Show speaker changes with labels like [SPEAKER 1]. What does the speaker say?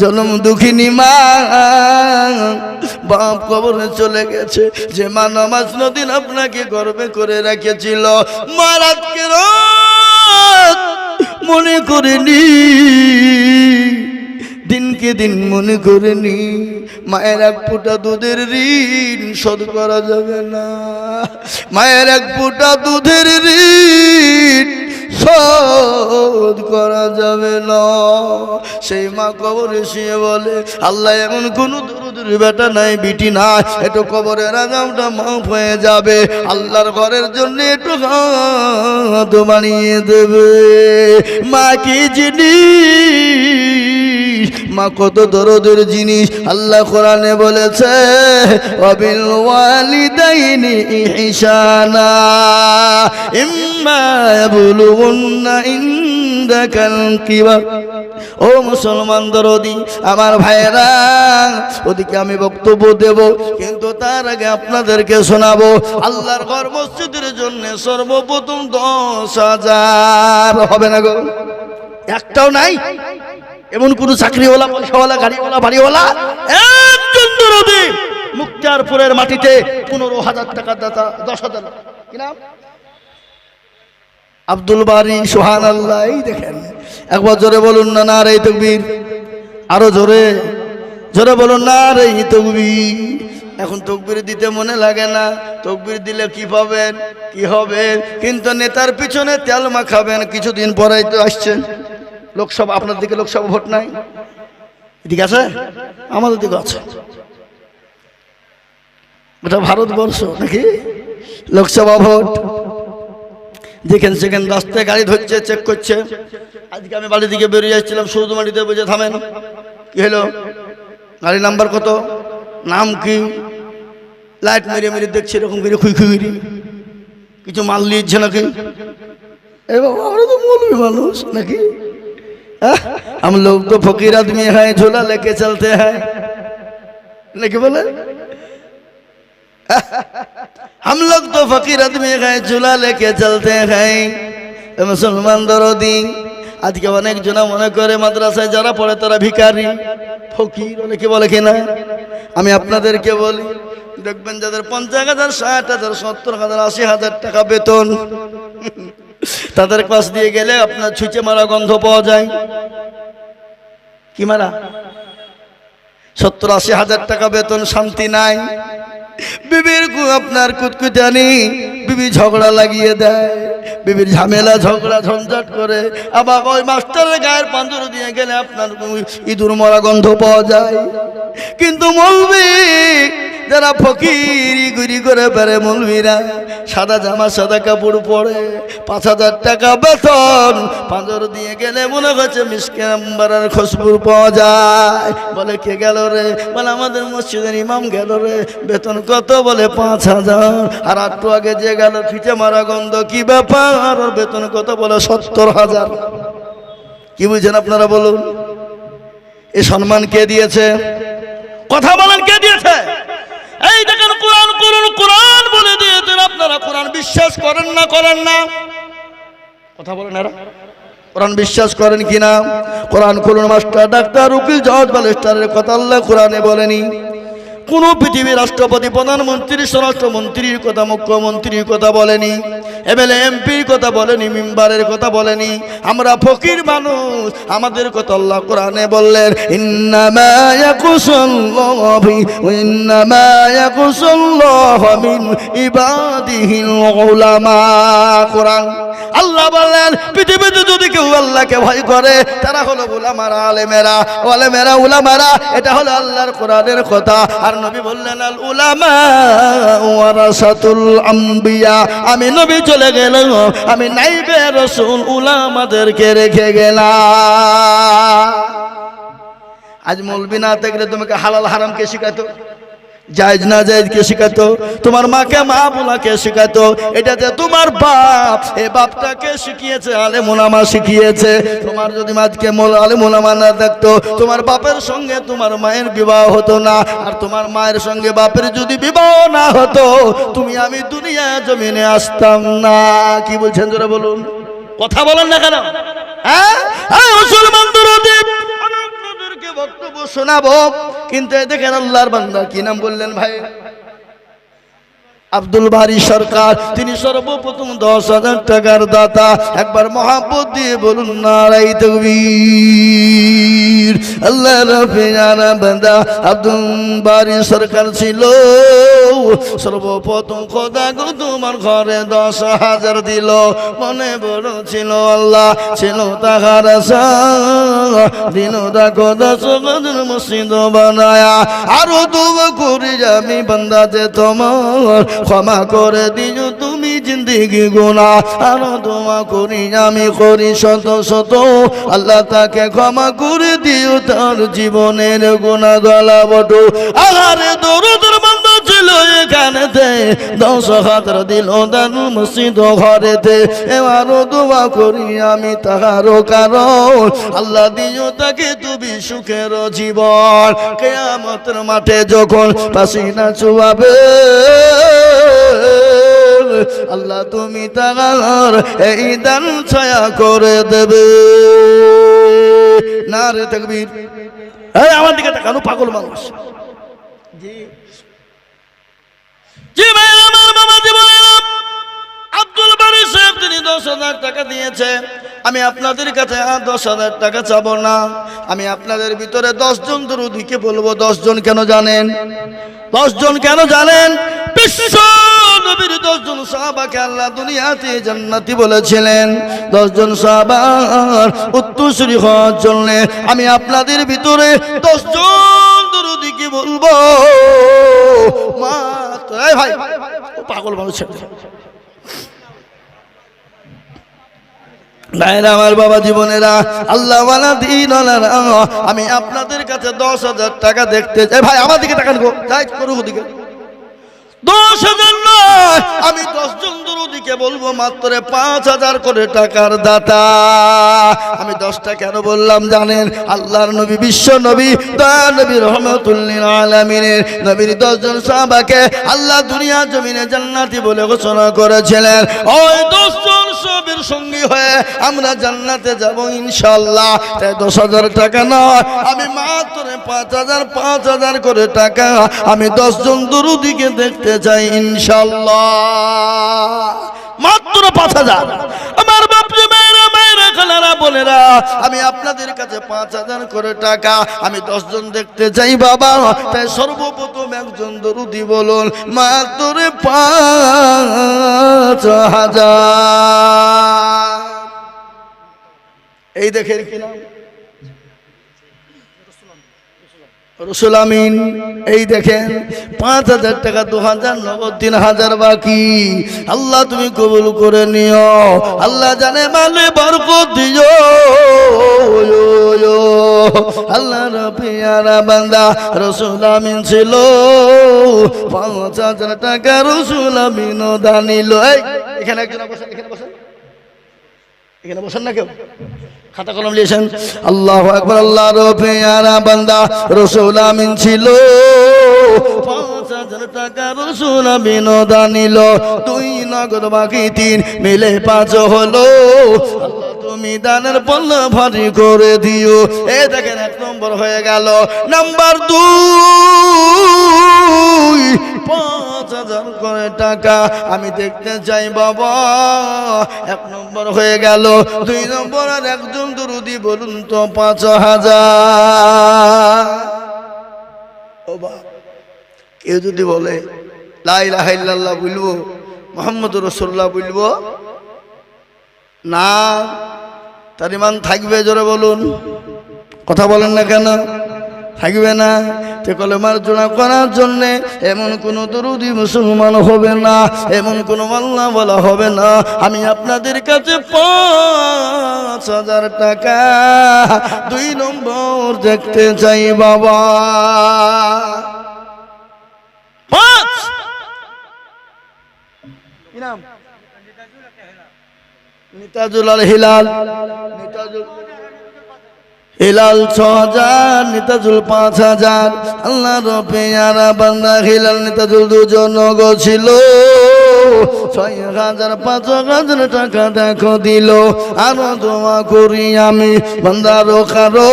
[SPEAKER 1] জনম দুঃখিনী মা। বাপ কবরে চলে গেছে, যে মা নামাজ নদীন আপনাকে গর্বে করে রেখেছিল। মা রাতকে রাত মনে করেনি, দিনকে দিন মনে করেনি। মায়ের এক ফোঁটা দুধের ঋণ শোধ করা যাবে না। মায়ের এক ফোঁটা দুধের ঋণ শোধ করা যাবে না। সেই মা কবরে শুয়ে বলে, আল্লাহ, এমন কোন দূর বেটা নাই, বিটি নাই। একটু কবরের আগামটা মাফ হয়ে যাবে। আল্লাহর ঘরের জন্য একটু হাত বানিয়ে দেবে। মা কি জিনিস মা, কত দরদের জিনিস আল্লাহ কোরআনে বলেছে ইম্মা ও মুসলমান দরদি, আমার ভাইরা ওদিকে আমি বক্তব্য দেব, কিন্তু তার আগে আপনাদেরকে শোনাবো, আল্লাহর ঘর মসজিদের জন্য সর্বপ্রথম দশ হাজার। হবে না গো? একটাও নাই? এমন কোন চাকরিওয়ালা, পয়সাওয়ালা, গাড়িওয়ালা, বাড়িওয়ালা? একজন দরদি মুক্তারপুরের মাটিতে পনেরো হাজার টাকা দাতা, দশ হাজার কি নাম? আব্দুল বারি সোহান আল্লাহ এই দেখেন। একবার জোরে বলুন না না রে তকবীর। আরও জোরে জোরে বলুন না রে তকবীর। এখন তকবির দিতে মনে লাগে না, তকবির দিলে কি পাবেন, কি হবে? কিন্তু নেতার পিছনে তেল মাখাবেন, কিছুদিন পরেই তো আসছে লোকসভা, আপনার দিকে লোকসভা ভোট নাই? এদিকে আছে? আমাদের দিকে আছে। ওটা ভারতবর্ষ নাকি? লোকসভা ভোট। যেখানে সেখানে রাস্তায় গাড়ি ধরছে চেক করছে। আজকে আমি বাড়ির দিকে বেরিয়ে যাচ্ছিলাম সৌদমাটিতে বুঝে থামেন। কি হলো? গাড়ি নাম্বার কত? নাম কি? লাইট মেরে মেরে দেখছে, এরকম করে খুঁই করে। কিছু মাল নিয়েছে নাকি? এ বাবা, আমরা তো মৌলবী মানুষ নাকি? हम लोग तो फकीर आदमी हैं झोला लेके चलते हैं নাকি বলে हम लोग तो फकीर आदमी हैं झूला लेके चलते हैं এ মুসলমান দরদি আজকে অনেক জনা মনে করে মাদ্রাসায় যারা পড়ে তারা ভিখারি ফকির অনেকে বলে কিনা আমি আপনাদেরকে বলি দেখবেন যাদের পঞ্চাশ হাজার ষাট হাজার সত্তর হাজার আশি হাজার টাকা বেতন তাদের কাছ দিয়ে গেলে আপনার ছুঁচে মারা গন্ধ পাওয়া যায়। কি মারা? সত্তর আশি হাজার টাকা বেতন, শান্তি নাই। বিবির আপনার কুতকুতানি বিবি ঝগড়া লাগিয়ে দেয়। বিবির ঝামেলা, ঝগড়া, ঝঞ্ঝাট করে। আবার ওই মাস্টারের গায়ের পাঞ্জর দিয়ে গেলে আপনার ইঁদুর মরা গন্ধ পাওয়া যায়। কিন্তু মলবি যারা ফকিরি গুরি করে বেড়ে মলবিরা, সাদা জামা, সাদা কাপড় পরে পাঁচ হাজার টাকা বেতন পাঁচর দিয়ে গেলে মনে হচ্ছে মিসকে নাম্বারের খুশবুর পাওয়া যায়। বলে, কে গেল রে? বলে, আমাদের মসজিদের ইমাম গেল রে। বেতন কত? বলে, পাঁচ হাজার। আর আটটু আগে যে গেল, ফিটে মারা গন্ধ, কি ব্যাপার? বেতন কত? বলে, সত্তর হাজার। কি বুঝছেন আপনারা বলুন? এ সম্মান কে দিয়েছে? কথা বলেন, কে দিয়েছে? কোরআন বিশ্বাস করেন না করেন না। কথা বলেন এরা। কোরআন বিশ্বাস করেন কিনা? কোরআন করুন মাস্টার ডাক্তার, উকিল, জজ, ব্যারিস্টারের কথা আল্লাহ কোরআনে বলেনি। কোন পৃথিবীর রাষ্ট্রপতি, প্রধানমন্ত্রী, স্বরাষ্ট্রমন্ত্রীর কথা, মুখ্যমন্ত্রীর কথা বলেনি, এমএলএ, এমপির কথা বলেনি, মেম্বারের কথা বলেনি। আমরা ফকির মানুষ, আমাদের কথা আল্লাহ কোরআনে বললেন কোরআন। আল্লাহ বললেন, পৃথিবীতে যদি কেউ আল্লাহকে ভয় করে, তারা হলো উলামারা আলেমেরা। আলেমেরা, উলামারা, এটা হলো আল্লাহর কোরআনের কথা। আর নবী বললেন, আল উলামা আম্বিয়া। আমি নবী চলে গেলাম, আমি নাইবে রসুল উলামাদেরকে রেখে গেলাম। আজ মৌলবি না থাকলে তোমাকে হালাল হারাম কে শিখাতো। জায়জ না জায়জ কে শিখাতো তোমার মাকে মা বোলাকে শিখাতো এটাতে তোমার বাপ এ বাপটাকে শিখিয়েছে? আলে মোনামা শিখিয়েছে। তোমার যদি মাঝকে আলে মোনামা না থাকতো তোমার বাপের সঙ্গে তোমার মায়ের বিবাহ হতো না। আর তোমার মায়ের সঙ্গে বাপের যদি বিবাহ না হতো তুমি আমি দুনিয়া জমিনে আসতাম না। কি বলছেন জোরে বলুন? কথা বলেন না কেন? হ্যাঁ? এই মুসলমান দরদি বক্তব্য শোনাবো। কিন্তু দেখেন আল্লাহর বান্দা কি নাম বললেন ভাই? আব্দুল বারি সরকার, তিনি সর্বপ্রথম দশ হাজার টাকার দাতা। একবার মহাব্বত দিয়ে বলুন নারাই তকবীর। আল্লাহ রফিয়ানা আব্দুল বারি সরকার ছিল। সর্বপ্রথম খোদা গো তোমার ঘরে দশ হাজার দিল। মনে বড় ছিল আল্লাহ, ছিল তাহার দিল দেখো দশ মসজিদ বানায়া। আরও দোয়া করি আমি যে তোমার ক্ষমা করে দিও, তুমি জিন্দিগি গুণা আরও তোমা করি, আমি করি শত শত আল্লাহ তাকে ক্ষমা করে দিও, তার জীবনের গুণা গলা বটু আহারে দৌড় ঘরেতে। করি আমি আল্লাহ তাকে তুমি সুখের জীবন। কেয়ামতের মাঠে যখন পাসিনা চুয়াবে, আল্লাহ তুমি তাহার এই দান ছায়া করে দেবে। না রে তকবীর আমার দিকে তাকানো পাগল মানুষ। জি। জি দশ হাজার টাকা দিয়েছে আমি আপনাদের কাছে আর দশ হাজার টাকা চাবো না। আমি আপনাদের ভিতরে দশ জন দরুদিকে বলব, দশ জন কেন জানেন? দশ জন কেন জানেন? বিশ্ব নবীর দশ জন সাহাবাকে আল্লাহ দুনিয়াতে জান্নাতি বলেছিলেন। দশ জন সাহাবার উত্তরসূরি হওয়ার জন্য আমি আপনাদের ভিতরে দশ জন দরুদিকে বলব, মা এই ভাই, ও পাগল মানুষ ভাইরা আমার বাবা জীবনেরা, আল্লাহ আমি আপনাদের কাছে দশ হাজার টাকা দেখতে চাই ভাই, আমার দিকে টাকা গো। যাই, করুক দশ হাজার আমি দশ জন দুরুদিকে বলব মাত্র পাঁচ হাজার করে টাকার দাতা। আমি দশটা কেন বললাম জানেন? আল্লাহর নবী, বিশ্ব নবী, দয়া নবী রহমতুল্লিন আলমিনের নবীর দশজন সাহাবাকে আল্লাহ দুনিয়া জমিনে জান্নাতি বলে ঘোষণা করেছিলেন। ওই দশজন সবের সঙ্গী হয়ে আমরা জান্নাতে যাব ইনশাল্লাহ তাই দশ হাজার টাকা নয়। আমি মাত্র পাঁচ হাজার পাঁচ হাজার করে টাকা আমি দশজন দুরুদিকে দেখতে চাই ইনশাল্লাহ মাত্র পাঁচ হাজার। আমার বাপজি মায়েরা মায়েরা খালারা বোনেরা আমি আপনাদের কাছে পাঁচ হাজার করে টাকা আমি দশজন দেখতে চাই বাবা। তাই সর্বপ্রথম একজন দরুদি বলুন মাত্র পাঁচ হাজার। এই দেখেন কি রসুল আমিন, এই দেখেন, পাঁচ হাজার টাকা, দু হাজার নগদ, তিন হাজার বাকি। আল্লাহ তুমি কবুল করে নিও। আল্লাহ জানে মানে বরকত দিও। আল্লাহ রবিয়ারা বান্দা, রসুল আমিন ছিল। পাঁচ হাজার টাকা রসুল আমিন দানিল। এখানে একজন বসেন এখানে বসেন। এখানে বসেন না কেউ? খাতা কলম লিয়েছেন আল্লাহ একবার আল্লাহ রফিয়ারা বান্দা, রসুল আমিন ছিল। পাঁচ হাজার টাকা নগদ বাকি, তিন পাঁচ হলো। তুমি দানের পল্ল করে দিও। এ দেখেন এক নম্বর হয়ে গেল। নাম্বার দুই পাঁচ হাজার করে টাকা। আমি দেখতে চাই, বাবা, এক নম্বর হয়ে গেল। দুই নম্বর আর একজন দুরুদি বলুন তো, পাঁচ হাজার। ও বাপ কেউ যদি বলে লাইলাহাইল্লাহ বলব, মোহাম্মদ রসোল্লাহ বলব, না, তার ইমান থাকবে, জোরে বলুন। কথা বলেন না কেন? থাকবে না। তে কলেমার জোড়া করার জন্য এমন কোনো দরুদি মুসলমান হবে না এমন কোনো মাল্লা বলা হবে না। আমি আপনাদের কাছে পাঁচ হাজার টাকা দুই নম্বর দেখতে চাই বাবা। পাঁচ! নিতাজুল আল হিলাল নিতাজুল হিলাল ছ হাজার নিতাজুল পাঁচ হাজার আল্লাহ রফিয়ারা বান্দা, হিলাল, নিতাজুল দুজন গছিল ছিল। ছয় হাজার পাঁচ হাজার টাকা দেখো দিল। আরও দোয়া করি আমি বান্দারো কারও